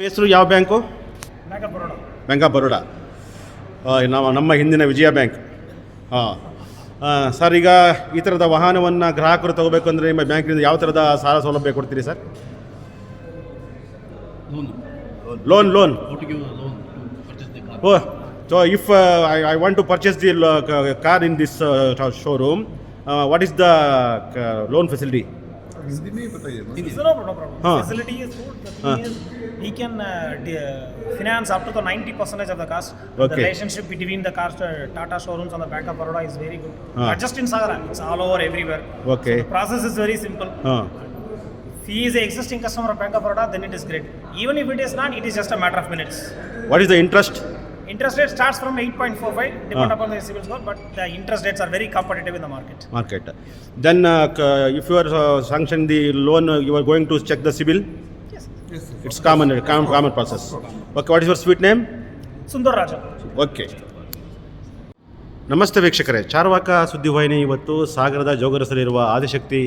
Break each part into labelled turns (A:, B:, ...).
A: ಹೆಸರು ಯಾವ bank. Bank of Baroda. ನಾವು ನಮ್ಮ ಹಿಂದಿನ ವಿಜಯ ಬ್ಯಾಂಕ್. ಹಾಂ. ಸರ್ ಈಗ ಈ ಥರದ ವಾಹನವನ್ನು ಗ್ರಾಹಕರು ತಗೋಬೇಕು ಅಂದರೆ ನಿಮ್ಮ ಬ್ಯಾಂಕಿನಿಂದ ಯಾವ ಥರದ ಸಾಲ ಸೌಲಭ್ಯ ಕೊಡ್ತೀರಿ sir? Loan loan oh so if I want to purchase the car in this showroom what is the loan facility ಹಾಂ
B: ಹಾಂ he can uh, finance up to the 90 percentage of the cost.
A: Okay.
B: The relationship between the cars, uh, Tata showrooms and the back of Baroda is very good.
A: Ah. Uh.
B: Not just in Sagara, it's all over everywhere.
A: Okay.
B: So the process is very simple.
A: Uh.
B: If he is an existing customer of Bank of Baroda, then it is great. Even if it is not, it is just a matter of minutes.
A: What is the interest?
B: Interest rate starts from 8.45, ah. depend
A: uh.
B: upon the civil score, but the interest rates are very competitive in the market.
A: Market. Then, uh, if you are uh, sanctioned the loan, uh, you are going to
B: check
C: the civil.
A: It's common common common process okay what is your sweet name
B: Sundar Raja
A: okay ನಮಸ್ತೆ ವೀಕ್ಷಕರೇ. ಚಾರ್ವಾಕ ಸುದ್ದಿವಾಹಿನಿ ಇವತ್ತು ಸಾಗರದ ಜೋಗರಸಲ್ಲಿರುವ ಆದಿಶಕ್ತಿ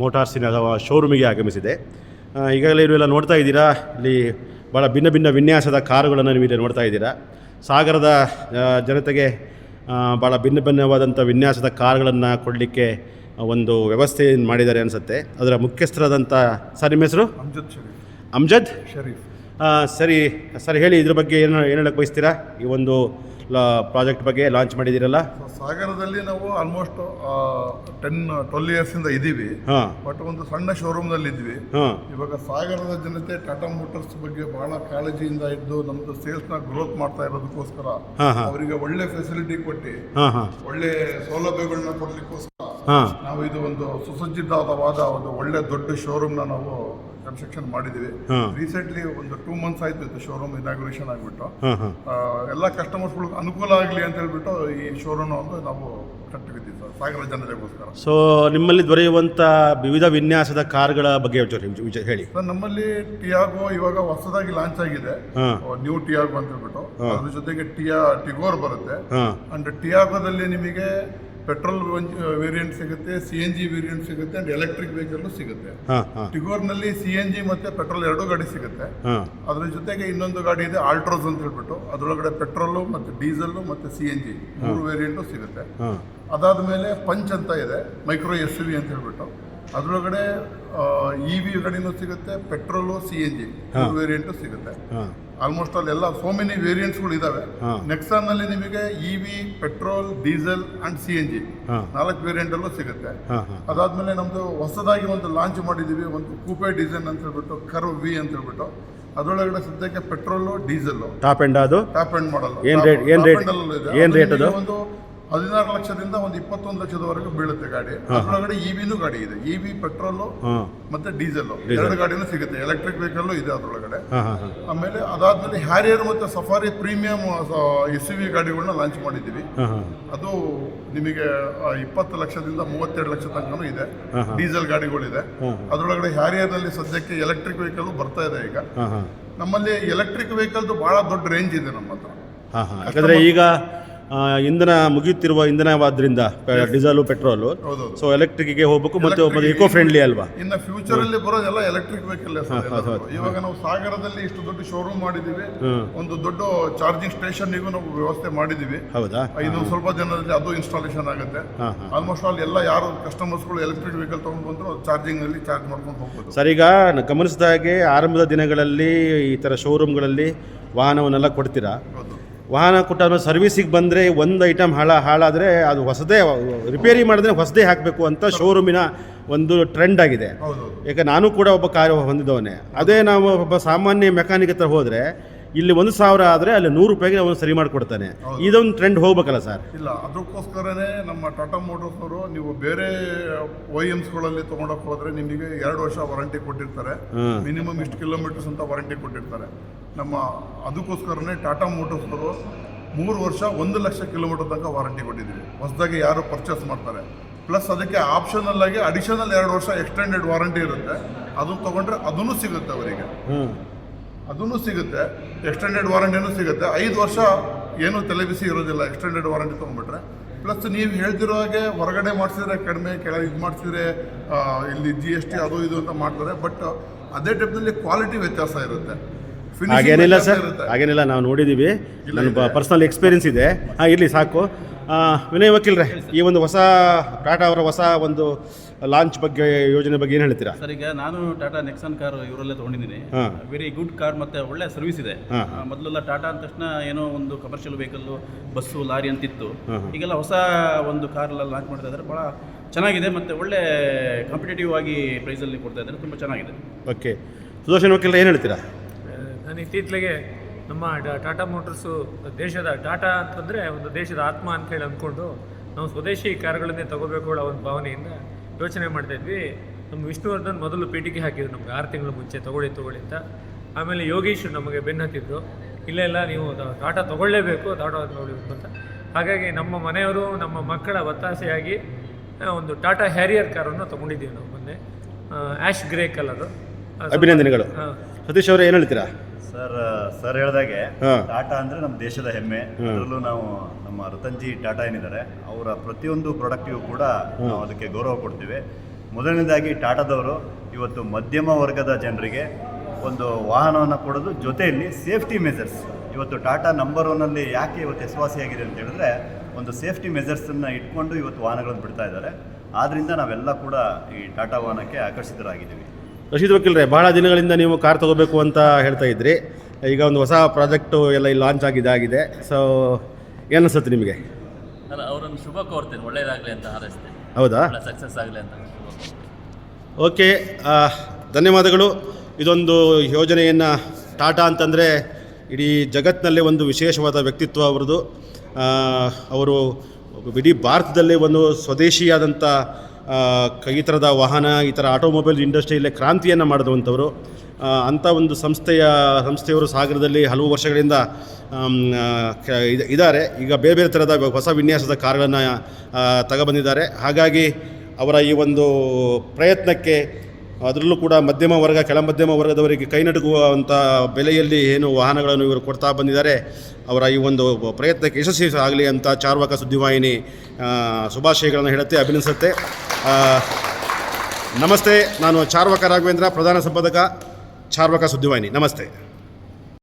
A: ಮೋಟಾರ್ಸಿನ ಶೋರೂಮಿಗೆ ಆಗಮಿಸಿದೆ. ಈಗಾಗಲೇ ಇವೆಲ್ಲ ನೋಡ್ತಾ ಇದ್ದೀರಾ? ಇಲ್ಲಿ ಭಾಳ ಭಿನ್ನ ಭಿನ್ನ ವಿನ್ಯಾಸದ ಕಾರುಗಳನ್ನು ನೀವು ಇಲ್ಲಿ ನೋಡ್ತಾ ಇದ್ದೀರಾ. ಸಾಗರದ ಜನತೆಗೆ ಭಾಳ ಭಿನ್ನ ಭಿನ್ನವಾದಂಥ ವಿನ್ಯಾಸದ ಕಾರುಗಳನ್ನು ಕೊಡಲಿಕ್ಕೆ ಒಂದು ವ್ಯವಸ್ಥೆ ಮಾಡಿದ್ದಾರೆ ಅನಿಸುತ್ತೆ. ಅದರ ಮುಖ್ಯಸ್ಥರಾದಂಥ ಸರ್ ನಿಮ್ಮ ಹೆಸರು?
C: ಅಮ್ಜದ್? ಶರೀಫ್.
A: ಸರಿ ಸರ್ ಹೇಳಿ ಇದ್ರ ಬಗ್ಗೆ ಏನು ಏನು ಹೇಳಕ್ಕೆ ಬಯಸ್ತೀರಾ? ಈ ಒಂದು ಪ್ರಾಜೆಕ್ಟ್ ಬಗ್ಗೆ ಲಾಂಚ್ ಮಾಡಿದ್ದೀರಲ್ಲ?
C: ಸಾಗರದಲ್ಲಿ ನಾವು ಆಲ್ಮೋಸ್ಟ್ ಟೆನ್ ಟ್ವೆಲ್ ಇಯರ್ಸ್ ಇಂದ ಇದೀವಿ
A: ಹಾಂ.
C: ಬಟ್ ಒಂದು ಸಣ್ಣ ಶೋರೂಮ್ನಲ್ಲಿ ಇದ್ವಿ.
A: ಹಾಂ.
C: ಇವಾಗ ಸಾಗರದ ಜನತೆ ಟಾಟಾ ಮೋಟರ್ಸ್ ಬಗ್ಗೆ ಬಹಳ ಕಾಳಜಿಯಿಂದ ಇದ್ದು ನಮ್ದು ಸೇಲ್ಸ್ನ ಗ್ರೋತ್ ಮಾಡ್ತಾ ಇರೋದಕ್ಕೋಸ್ಕರ. ಅವರಿಗೆ ಒಳ್ಳೆ ಫೆಸಿಲಿಟಿ ಕೊಟ್ಟು
A: ಹಾಂ ಹಾಂ.
C: ಒಳ್ಳೆ ಸೌಲಭ್ಯಗಳನ್ನ ಕೊಡ್ಲಿಕ್ಕೋಸ್ಕರ
A: ಹಾಂ.
C: ನಾವು ಇದು ಒಂದು ಸುಸಜ್ಜಿತವಾದ ಒಂದು ಒಳ್ಳೆ ದೊಡ್ಡ ಶೋರೂಮ್ನ ನಾವು ಕನ್ಸ್ಟ್ರಕ್ಷನ್
A: ಮಾಡಿದ್ದೀವಿ.
C: ರೀಸೆಂಟ್ಲಿ ಒಂದು ಟೂ ಮಂತ್ಸ್ ಆಯ್ತು ಇತ್ತು ಶೋರೂಮ್ ಇನಾಗ್ರೇಷನ್ ಆಗಿಬಿಟ್ಟು. ಎಲ್ಲ ಕಸ್ಟಮರ್ಸ್ಗಳು ಅನುಕೂಲ ಆಗಲಿ ಅಂತ ಹೇಳ್ಬಿಟ್ಟು ಈ ಶೋರೂಮ್ ಒಂದು ನಾವು ಕಟ್ಟಿದ್ದೀವಿ ಸರ್ ಸಾಗರ ಜನರಿಗೋಸ್ಕರ.
A: ಸೊ ನಿಮ್ಮಲ್ಲಿ ದೊರೆಯುವಂಥ ವಿವಿಧ ವಿನ್ಯಾಸದ ಕಾರ್ಗಳ ಬಗ್ಗೆ ಹೇಳಿ.
C: ಸರ್ ನಮ್ಮಲ್ಲಿ ಟಿಯಾಗೋ ಇವಾಗ ಹೊಸದಾಗಿ ಲಾಂಚ್ ಆಗಿದೆ. ನ್ಯೂ ಟಿಯಾಗೋ ಅಂತ ಹೇಳ್ಬಿಟ್ಟು. ಅದ್ರ ಜೊತೆಗೆ ಟಿಯಾ ಟಿಗೋರ್ ಬರುತ್ತೆ. ಅಂಡ್ ಟಿಯಾಗೋದಲ್ಲಿ ನಿಮಗೆ ಪೆಟ್ರೋಲ್ ವೇರಿಯಂಟ್ ಸಿಗುತ್ತೆ ಸಿ ಎನ್ ಜಿ ವೇರಿಯಂಟ್ ಸಿಗುತ್ತೆ ಅಂಡ್ ಎಲೆಕ್ಟ್ರಿಕ್ ವೆಹಿಕಲ್ ಸಿಗುತ್ತೆ.
A: ಟಿಗೋರ್ನಲ್ಲಿ
C: ಟಿಗೋರ್ನಲ್ಲಿ ಸಿ ಎನ್ ಜಿ ಮತ್ತೆ ಪೆಟ್ರೋಲ್ ಎರಡೂ ಗಾಡಿ ಸಿಗುತ್ತೆ. ಅದ್ರ ಜೊತೆಗೆ ಇನ್ನೊಂದು ಗಾಡಿ ಇದೆ ಆಲ್ಟ್ರೋಸ್ ಅಂತ ಹೇಳ್ಬಿಟ್ಟು. ಅದರೊಳಗಡೆ ಪೆಟ್ರೋಲು ಮತ್ತೆ ಡೀಸೆಲ್ ಮತ್ತೆ ಸಿ ಎನ್ ಜಿ ಮೂರು ವೇರಿಯಂಟು ಸಿಗುತ್ತೆ. ಅದಾದ ಮೇಲೆ ಪಂಚ್ ಅಂತ ಇದೆ ಮೈಕ್ರೋ ಎಸ್ ವಿ ಅಂತ ಹೇಳ್ಬಿಟ್ಟು. ಅದರೊಳಗಡೆ ಇ ವಿ ಗಾಡಿನೂ ಸಿಗುತ್ತೆ petrol C N G variant ಸಿಗುತ್ತೆ. ಆಲ್ಮೋಸ್ಟ್ ಅಲ್ಲಿ ಎಲ್ಲ ಸೋ ಮೆನಿ ವೇರಿಯಂಟ್ಸ್ಗಳು ಇದಾವೆ. ನೆಕ್ಸಾನ್ನಲ್ಲಿ ನಿಮಗೆ E V petrol diesel and C N G ನಾಲ್ಕು ವೇರಿಯಂಟ್ ಅಲ್ಲೂ ಸಿಗುತ್ತೆ ಅದಾದ್ಮೇಲೆ ನಮ್ದು ಹೊಸದಾಗಿ ಒಂದು ಲಾಂಚ್ ಮಾಡಿದೀವಿ ಒಂದು ಕೂಪೆ ಡೀಸೆಲ್ ಅಂತ ಹೇಳ್ಬಿಟ್ಟು ಕರ್ ವಿ ಅಂತ ಹೇಳ್ಬಿಟ್ಟು. ಅದರೊಳಗಡೆ ಸದ್ಯಕ್ಕೆ ಪೆಟ್ರೋಲು ಡೀಸೆಲ್
A: ಟಾಪ್ ಎಂಡ್ ಅದು?
C: ಟಾಪ್ ಎಂಡ್ ಮಾಡಲ್
A: ಏನ್ ರೇಟ್ ಏನ್ ರೇಟ್ ಏನ್ ಅದು?
C: ಒಂದು ಹದಿನಾರು ಲಕ್ಷದಿಂದ ಒಂದು ಇಪ್ಪತ್ತೊಂದು ಲಕ್ಷದವರೆಗೆ ಬೀಳುತ್ತೆ ಗಾಡಿ. ಅದರೊಳಗಡೆ ಇ ವಿನೂ ಗಾಡಿ ಇದೆ. ಇ ವಿ ಪೆಟ್ರೋಲು ಮತ್ತೆ ಡೀಸೆಲ್ ಎರಡು ಗಾಡಿನೂ ಸಿಗುತ್ತೆ. ಎಲೆಕ್ಟ್ರಿಕ್ ವೆಹಿಕಲ್ ಇದೆ ಅದರೊಳಗಡೆ. ಆಮೇಲೆ ಅದಾದ್ಮೇಲೆ ಹ್ಯಾರಿಯರ್ ಮತ್ತೆ ಸಫಾರಿ ಪ್ರೀಮಿಯಂ ಎಸ್ ವಿ ಗಾಡಿಗಳನ್ನ ಲಾಂಚ್ ಮಾಡಿದ್ದೀವಿ. ಅದು ನಿಮಗೆ ಇಪ್ಪತ್ತು ಲಕ್ಷದಿಂದ ಮೂವತ್ತೆರಡು ಲಕ್ಷ ತನಕನೂ ಇದೆ. ಡೀಸೆಲ್ ಗಾಡಿಗಳಿದೆ.
A: ಅದರೊಳಗಡೆ
C: ಅದರೊಳಗಡೆ ಹ್ಯಾರಿಯರ್ನಲ್ಲಿ ಸದ್ಯಕ್ಕೆ ಎಲೆಕ್ಟ್ರಿಕ್ ವೆಹಿಕಲ್ ಬರ್ತಾ ಇದೆ ಈಗ. ನಮ್ಮಲ್ಲಿ ಎಲೆಕ್ಟ್ರಿಕ್ ವೆಹಿಕಲ್ದು ಬಹಳ ದೊಡ್ಡ ರೇಂಜ್ ಇದೆ ನಮ್ಮ ಹತ್ರ
A: ಈಗ ಇಂಧನ ಮುಗಿಯುತ್ತಿರುವ ಇಂಧನವಾದ್ರಿಂದ ಡೀಸೆಲು ಪೆಟ್ರೋಲು. ಸೊ ಎಲೆಕ್ಟ್ರಿಕ್ಗೆ ಹೋಗ್ಬೇಕು ಮತ್ತು ಇಕೋ ಫ್ರೆಂಡ್ಲಿ ಅಲ್ವಾ?
C: ಇನ್ನು ಫ್ಯೂಚರ್ ಅಲ್ಲಿ ಬರೋದೆಲ್ಲ ಎಲೆಕ್ಟ್ರಿಕ್ ವೆಹಿಕಲ್ ಇವಾಗ ನಾವು ಸಾಗರದಲ್ಲಿ ಇಷ್ಟು ದೊಡ್ಡ ಶೋರೂಮ್ ಮಾಡಿದೀವಿ ಒಂದು ದೊಡ್ಡ ಚಾರ್ಜಿಂಗ್ ಸ್ಟೇಷನ್ ನಾವು ವ್ಯವಸ್ಥೆ ಮಾಡಿದೀವಿ
A: ಹೌದಾ?
C: ಇದು ಸ್ವಲ್ಪ ಜನರಲ್ಲಿ ಅದು ಇನ್ಸ್ಟಾಲೇಷನ್ ಆಗುತ್ತೆ. ಆಲ್ಮೋಸ್ಟ್ ಆಲ್ ಎಲ್ಲ ಯಾರು ಕಸ್ಟಮರ್ಸ್ಗಳು ಎಲೆಕ್ಟ್ರಿಕ್ ವೆಹಿಕಲ್ ತಗೊಂಡು ಬಂದ್ರು ಚಾರ್ಜಿಂಗ್ ಅಲ್ಲಿ ಚಾರ್ಜ್ ಮಾಡ್ಕೊಂಡು ಹೋಗ್ಬೋದು.
A: ಸರ್ ಈಗ ನ- ಗಮನಿಸಿದ ಹಾಗೆ ಆರಂಭದ ದಿನಗಳಲ್ಲಿ ಈ ಥರ ಶೋರೂಮ್ಗಳಲ್ಲಿ ವಾಹನವನ್ನೆಲ್ಲ ಕೊಡ್ತೀರಾ? ವಾಹನ ಕೊಟ್ಟಾದ್ಮೇಲೆ ಸರ್ವಿಸಿಗೆ ಬಂದರೆ ಒಂದು ಐಟಮ್ ಹಾಳ ಹಾಳಾದರೆ ಅದು ಹೊಸದೇ ರಿಪೇರಿ ಮಾಡಿದ್ರೆ ಹೊಸದೇ ಹಾಕಬೇಕು ಅಂತ ಶೋರೂಮಿನ ಒಂದು ಟ್ರೆಂಡ್ ಆಗಿದೆ. ಯಾಕೆ ನಾನು ಕೂಡ ಒಬ್ಬ ಕಾರ್ಯ ಹೊಂದಿದವನೇ. ಅದೇ ನಾವು ಒಬ್ಬ ಸಾಮಾನ್ಯ ಮೆಕ್ಯಾನಿಕ್ ಹತ್ರ ಹೋದರೆ ಇಲ್ಲಿ ಒಂದು ಸಾವಿರ ಆದರೆ ಅಲ್ಲಿ ನೂರು ರೂಪಾಯಿಗೆ ಅವನು ಸರಿ ಮಾಡಿಕೊಡ್ತಾನೆ. ಇದೊಂದು ಟ್ರೆಂಡ್ ಹೋಗ್ಬೇಕಲ್ಲ ಸರ್
C: ಇಲ್ಲ ಅದಕ್ಕೋಸ್ಕರನೇ ನಮ್ಮ ಟಾಟಾ ಮೋಟರ್ಸ್ ಅವರು ನೀವು ಬೇರೆ ಒ ಗಳಲ್ಲಿ ತೊಗೊಂಡೋಗಿ ಹೋದ್ರೆ ನಿಮಗೆ ಎರಡು ವರ್ಷ ವಾರಂಟಿ ಕೊಟ್ಟಿರ್ತಾರೆ. ಮಿನಿಮಮ್ ಇಷ್ಟು ಕಿಲೋಮೀಟರ್ಸ್ ಅಂತ ವಾರಂಟಿ ಕೊಟ್ಟಿರ್ತಾರೆ. ನಮ್ಮ ಅದಕ್ಕೋಸ್ಕರನೇ ಟಾಟಾ ಮೋಟರ್ಸ್ ಅವರು ಮೂರು ವರ್ಷ ಒಂದು ಲಕ್ಷ ಕಿಲೋಮೀಟರ್ ತನಕ ವಾರಂಟಿ ಕೊಟ್ಟಿದ್ದೀವಿ ಹೊಸದಾಗಿ ಯಾರು ಪರ್ಚೇಸ್ ಮಾಡ್ತಾರೆ. ಪ್ಲಸ್ ಅದಕ್ಕೆ ಆಪ್ಷನಲ್ ಆಗಿ ಅಡಿಷನಲ್ ಎರಡು ವರ್ಷ ಎಕ್ಸ್ಟೆಂಡೆಡ್ ವಾರಂಟಿ ಇರುತ್ತೆ. ಅದನ್ನು ತಗೊಂಡ್ರೆ ಅದನ್ನು ಸಿಗುತ್ತೆ ಅವರಿಗೆ. ಅದನ್ನು ಸಿಗುತ್ತೆ. ಎಕ್ಸ್ಟೆಂಡೆಡ್ ವಾರಂಟಿನೂ ಸಿಗುತ್ತೆ. ಐದು ವರ್ಷ ಏನು ತಲೆಬಿಸಿ ಇರೋದಿಲ್ಲ. Extended warranty ತೊಗೊಂಡ್ಬಿಟ್ರೆ. ಪ್ಲಸ್ ನೀವು ಹೇಳ್ತಿರೋ ಹಾಗೆ ಹೊರಗಡೆ ಮಾಡಿಸಿದ್ರೆ ಕಡಿಮೆ ಕೆಳಗೆ ಇದು ಮಾಡಿಸಿದ್ರೆ ಇಲ್ಲಿ ಜಿ ಎಸ್ ಟಿ ಅದು ಇದು ಅಂತ ಮಾಡ್ತಾರೆ. ಬಟ್ ಅದೇ ಟೈಪ್ನಲ್ಲಿ ಕ್ವಾಲಿಟಿ ವ್ಯತ್ಯಾಸ ಇರುತ್ತೆ.
A: ಹಾಗೇನಿಲ್ಲ ಸರ್. ಹಾಗೇನಿಲ್ಲ ನಾವು ನೋಡಿದ್ದೀವಿ ನನ್ನ ಪರ್ಸ್ನಲ್ ಎಕ್ಸ್ಪೀರಿಯನ್ಸ್ ಇದೆ. ಹಾಂ ಇರಲಿ ಸಾಕು. ವಿನಯ್ ವಕೀಲ್ರೆ ಈ ಒಂದು ಹೊಸ ಟಾಟಾ ಅವರ ಹೊಸ ಒಂದು ಲಾಂಚ್ ಬಗ್ಗೆ ಯೋಜನೆ ಬಗ್ಗೆ ಏನು ಹೇಳ್ತೀರಾ?
D: ಸರ್ ಈಗ ನಾನು ಟಾಟಾ ನೆಕ್ಸನ್ ಕಾರ್ ಇವರಲ್ಲೇ ತಗೊಂಡಿದ್ದೀನಿ. ವೆರಿ ಗುಡ್ ಕಾರ್ ಮತ್ತೆ ಒಳ್ಳೆ ಸರ್ವಿಸ್ ಇದೆ. ಮೊದಲೆಲ್ಲ ಟಾಟಾ ಅಂದ ತಕ್ಷಣ ಏನೋ ಒಂದು ಕಮರ್ಷಿಯಲ್ ವೆಹಿಕಲ್ ಬಸ್ಸು ಲಾರಿ ಅಂತಿತ್ತು. ಈಗೆಲ್ಲ ಹೊಸ ಒಂದು ಕಾರೆಲ್ಲ ಲಾಂಚ್ ಮಾಡ್ತಾ ಇದ್ದಾರೆ ಭಾಳ ಚೆನ್ನಾಗಿದೆ ಮತ್ತೆ ಒಳ್ಳೆ ಕಾಂಪಿಟೇಟಿವ್ ಆಗಿ ಪ್ರೈಸಲ್ಲಿ ಕೊಡ್ತಾ ಇದ್ದಾರೆ ತುಂಬಾ ಚೆನ್ನಾಗಿದೆ.
A: ಓಕೆ ಸುದರ್ಶನ್ ವಕೀಲ್ ಏನು ಹೇಳ್ತೀರಾ?
E: ನಾನು ಇತ್ತೀಚೆಗೆ ನಮ್ಮ ಡ- ಟಾಟಾ ಮೋಟರ್ಸು ದೇಶದ ಟಾಟಾ ಅಂತಂದರೆ ಒಂದು ದೇಶದ ಆತ್ಮ ಅಂತ ಹೇಳಿ ಅಂದ್ಕೊಂಡು ನಾವು ಸ್ವದೇಶಿ ಕಾರ್ಗಳನ್ನೇ ತಗೋಬೇಕು ಅನ್ನೋ ಒಂದು ಭಾವನೆಯಿಂದ ಯೋಚನೆ ಮಾಡ್ತಾ ಇದ್ವಿ. ನಮ್ಮ ವಿಷ್ಣುವರ್ಧನ್ ಮೊದಲು ಪೇಟಿಗೆ ಹಾಕಿದ್ರು ನಮ್ಗೆ ಆರು ತಿಂಗಳ ಮುಂಚೆ ತೊಗೊಳ್ಳಿ ತೊಗೊಳ್ಳಿ ಅಂತ. ಆಮೇಲೆ ಯೋಗೀಶ್ ನಮಗೆ ಬೆನ್ನು ಹತ್ತಿದ್ರು. ಇಲ್ಲ ಇಲ್ಲ ನೀವು ಟಾಟಾ ತೊಗೊಳ್ಳೇಬೇಕು ಟಾಟಾ ತೊಗೊಳ್ಬೇಕು ಅಂತ. ಹಾಗಾಗಿ ನಮ್ಮ ಮನೆಯವರು ನಮ್ಮ ಮಕ್ಕಳ ಒತ್ತಾಸೆಯಾಗಿ ಒಂದು ಟಾಟಾ ಹ್ಯಾರಿಯರ್ ಕಾರನ್ನು ತಗೊಂಡಿದ್ದೀವಿ ನಾವು ಮೊನ್ನೆ. Ash grey colour.
A: ಅಭಿನಂದನೆಗಳು.
E: ಹಾಂ
A: ಸತೀಶ್ ಅವರೇ ಏನು ಹೇಳ್ತೀರಾ?
F: ಸರ್ ಸರ್ ಹೇಳ್ದಾಗೆ
A: ಹಾ.
F: ಟಾಟಾ ಅಂದ್ರೆ ನಮ್ಮ ದೇಶದ ಹೆಮ್ಮೆ. ಅದರಲ್ಲೂ ನಾವು ನಮ್ಮ ರತನ್ಜಿ ಟಾಟಾ ಏನಿದ್ದಾರೆ ಅವರ ಪ್ರತಿಯೊಂದು ಪ್ರಾಡಕ್ಟಿಗೂ ಕೂಡ ನಾವು ಅದಕ್ಕೆ ಗೌರವ ಕೊಡ್ತೀವಿ. ಮೊದಲನೇದಾಗಿ ಟಾಟಾದವರು ಇವತ್ತು ಮಧ್ಯಮ ವರ್ಗದ ಜನರಿಗೆ ಒಂದು ವಾಹನವನ್ನು ಕೊಡೋದು ಜೊತೆಯಲ್ಲಿ ಸೇಫ್ಟಿ ಮೆಜರ್ಸ್ ಇವತ್ತು ಟಾಟಾ ನಂಬರ್ ಒನ್ನಲ್ಲಿ ಯಾಕೆ ಇವತ್ತು ಹೆಸವಾಸಿಯಾಗಿದೆ ಅಂತ ಹೇಳಿದ್ರೆ ಒಂದು ಸೇಫ್ಟಿ ಮೆಜರ್ಸನ್ನು ಇಟ್ಕೊಂಡು ಇವತ್ತು ವಾಹನಗಳನ್ನು ಬಿಡ್ತಾ ಇದ್ದಾರೆ. ಆದ್ದರಿಂದ ನಾವೆಲ್ಲ ಕೂಡ ಈ ಟಾಟಾ ವಾಹನಕ್ಕೆ ಆಕರ್ಷಿತರಾಗಿದ್ದೀವಿ.
A: ರಶೀದ್ ವಕೀಲ್ರೆ ಬಹಳ ದಿನಗಳಿಂದ ನೀವು ಕಾರ್ ತಗೋಬೇಕು ಅಂತ ಹೇಳ್ತಾ ಇದ್ರಿ. ಈಗ ಒಂದು ಹೊಸ ಪ್ರಾಜೆಕ್ಟು ಎಲ್ಲ ಇಲ್ಲಿ ಲಾಂಚ್ ಆಗಿದೆ ಸೊ ಏನು ಅನ್ಸುತ್ತೆ ನಿಮಗೆ?
G: ಅಲ್ಲ ಅವರನ್ನು ಶುಭ ಕೋರ್ತೇನೆ ಒಳ್ಳೆಯದಾಗಲಿ ಅಂತ ಹಾರೈಸ್ತೇನೆ.
A: ಹೌದಾ?
G: ಸಕ್ಸಸ್ ಆಗಲಿ ಅಂತ
A: ಓಕೆ ಧನ್ಯವಾದಗಳು. ಇದೊಂದು ಯೋಜನೆಯನ್ನು ಟಾಟಾ ಅಂತಂದರೆ ಇಡೀ ಜಗತ್ತಿನಲ್ಲೇ ಒಂದು ವಿಶೇಷವಾದ ವ್ಯಕ್ತಿತ್ವ ಅವರದು ಅವರು ಇಡೀ ಭಾರತದಲ್ಲೇ ಒಂದು ಸ್ವದೇಶಿಯಾದಂಥ ಈ ಥರದ ವಾಹನ, ಈ ಥರ ಆಟೋಮೊಬೈಲ್ ಇಂಡಸ್ಟ್ರಿಯಲ್ಲೇ ಕ್ರಾಂತಿಯನ್ನು ಮಾಡಿದಂಥವರು ಅಂಥ ಒಂದು ಸಂಸ್ಥೆಯ, ಸಂಸ್ಥೆಯವರು ಸಾಗರದಲ್ಲಿ ಹಲವು ವರ್ಷಗಳಿಂದ ಇದ್ದಾರೆ ಈಗ ಬೇರೆ ಬೇರೆ ಥರದ ಹೊಸ ವಿನ್ಯಾಸದ ಕಾರ್ಗಳನ್ನು ತಗೊಬಂದಿದ್ದಾರೆ. ಹಾಗಾಗಿ ಅವರ ಈ ಒಂದು ಪ್ರಯತ್ನಕ್ಕೆ ಅದರಲ್ಲೂ ಕೂಡ ಮಧ್ಯಮ ವರ್ಗ, ಕೆಳ ಮಧ್ಯಮ ವರ್ಗದವರಿಗೆ ಕೈ ನಡುಗುವಂಥ ಬೆಲೆಯಲ್ಲಿ ಏನು ವಾಹನಗಳನ್ನು ಇವರು ಕೊಡ್ತಾ ಬಂದಿದ್ದಾರೆ. ಅವರ ಈ ಒಂದು ಪ್ರಯತ್ನಕ್ಕೆ ಯಶಸ್ವಿ ಆಗಲಿ ಅಂತ ಚಾರ್ವಾಕ ಸುದ್ದಿವಾಹಿನಿ ಶುಭಾಶಯಗಳನ್ನು ಹೇಳುತ್ತೆ, ಅಭಿನಂದಿಸುತ್ತೆ. ನಮಸ್ತೆ. ನಾನು ಚಾರ್ವಕ ರಾಘವೇಂದ್ರ, ಪ್ರಧಾನ ಸಂಪಾದಕ ಚಾರ್ವಕ ಸುದ್ದಿವಾಹಿನಿ. ನಮಸ್ತೆ.